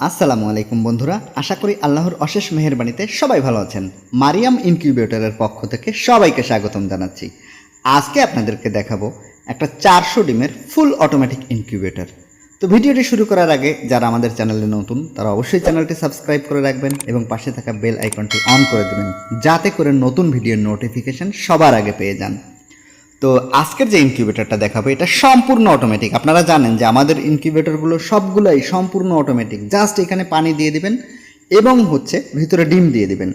আসসালামু আলাইকুম বন্ধুরা, আশা করি আল্লাহর অশেষ মেহেরবানিতে সবাই ভালো আছেন। মারিয়াম ইনকিউবেটরের পক্ষ থেকে সবাইকে স্বাগতম জানাচ্ছি। আজকে আপনাদেরকে দেখাবো একটা চারশো ডিমের ফুল অটোমেটিক ইনকিউবেটর। তো ভিডিওটি শুরু করার আগে যারা আমাদের চ্যানেলে নতুন, তারা অবশ্যই চ্যানেলটি সাবস্ক্রাইব করে রাখবেন এবং পাশে থাকা বেল আইকনটি অন করে দেবেন, যাতে করে নতুন ভিডিওর নোটিফিকেশন সবার আগে পেয়ে যান। তো আজকের যে ইনকিউবেটরটা দেখাবো, এটা সম্পূর্ণ অটোমেটিক আপনারা জানেন যে আমাদের ইনকিউবেটরগুলো সবগুলাই সম্পূর্ণ অটোমেটিক জাস্ট এখানে পানি দিয়ে দিবেন এবং হচ্ছে ভিতরে ডিম দিয়ে দিবেন।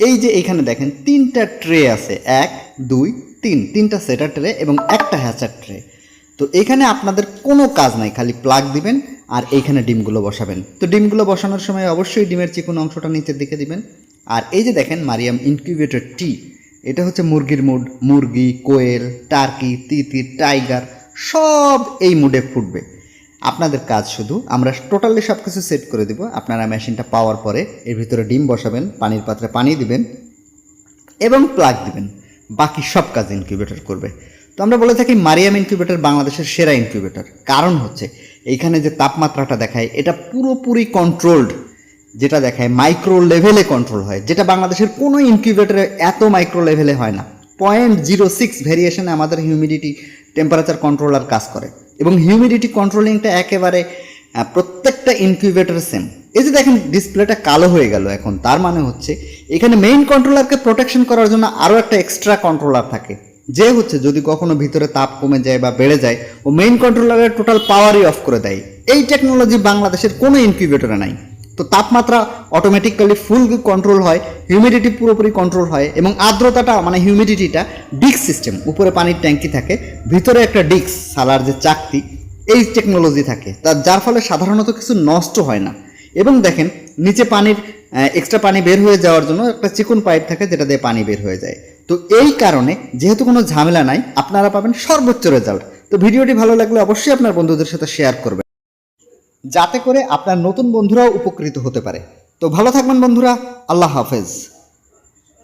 এই যে এখানে দেখেন, তিনটা ট্রে আছে। এক, দুই, তিন। তিনটা সেটার ট্রে এবং একটা হ্যাচার ট্রে তো এখানে আপনাদের কোনো কাজ নাই, খালি প্লাগ দিবেন আর এইখানে ডিমগুলো বসাবেন। তো ডিমগুলো বসানোর সময় অবশ্যই ডিমের চিকন অংশটা নিচের দিকে দিবেন। আর এই যে দেখেন, মারিয়াম ইনকিউবেটর টি এটা হচ্ছে মুরগির মুড। মুরগি, কোয়েল, টার্কি তিতির টাইগার, সব এই মুডে ফুটবে। আপনাদের কাজ শুধু আমরা টোটালি সব কিছু সেট করে দিব। আপনারা মেশিনটা পাওয়ার পরে এর ভিতরে ডিম বসাবেন, পানির পাত্রে পানি দিবেন এবং প্লাগ দিবেন। বাকি সব কাজ ইনকিউবেটর করবে। তো আমরা বলে থাকি মারিয়াম ইনকিউবেটর বাংলাদেশের সেরা ইনকিউবেটর কারণ হচ্ছে, এইখানে যে তাপমাত্রাটা দেখায়, এটা পুরোপুরি কন্ট্রোলড যেটা দেখায় মাইক্রো লেভেলে কন্ট্রোল হয়, যেটা বাংলাদেশের কোনো ইনকিউবেটরে এত মাইক্রো লেভেলে হয় না। পয়েন্ট জিরো সিক্স ভেরিয়েশনে আমাদের হিউমিডিটি টেম্পারেচার কন্ট্রোলার কাজ করে। এবং হিউমিডিটি কন্ট্রোলিংটা একেবারে প্রত্যেকটা ইনকিউবেটর সেম এই যে দেখেন ডিসপ্লেটা কালো হয়ে গেল এখন। তার মানে হচ্ছে, এখানে মেইন কন্ট্রোলারকে প্রোটেকশন করার জন্য আরও একটা এক্সট্রা কন্ট্রোলার থাকে। যে হচ্ছে, যদি কখনো ভিতরে তাপ কমে যায় বা বেড়ে যায়, ও মেইন কন্ট্রোলারের টোটাল পাওয়ারই অফ করে দেয়। এই টেকনোলজি বাংলাদেশের কোনো ইনকিউবেটরে নাই। তো তাপমাত্রা অটোমেটিক্যালি ফুল কন্ট্রোল হয় হিউমিডিটি পুরোপুরি কন্ট্রোল হয় এবং আর্দ্রতাটা মানে হিউমিডিটিটা ডিক্স সিস্টেম উপরে পানির ট্যাঙ্কি থাকে, ভিতরে একটা ডিক্স সালার যে চাকতি, এই টেকনোলজি থাকে। তার যার ফলে সাধারণত কিছু নষ্ট হয় না। এবং দেখেন, নিচে পানির এক্সট্রা পানি বের হয়ে যাওয়ার জন্য একটা চিকন পাইপ থাকে যেটা দিয়ে পানি বের হয়ে যায়। তো এই কারণে যেহেতু কোনো ঝামেলা নাই, আপনারা পাবেন সর্বোচ্চ রেজাল্ট তো ভিডিওটি ভালো লাগলে অবশ্যই আপনার বন্ধুদের সাথে শেয়ার করবেন। যাতে করে আপনার নতুন বন্ধুরাও উপকৃত হতে পারে। তো ভালো থাকবেন বন্ধুরা আল্লাহ হাফেজ।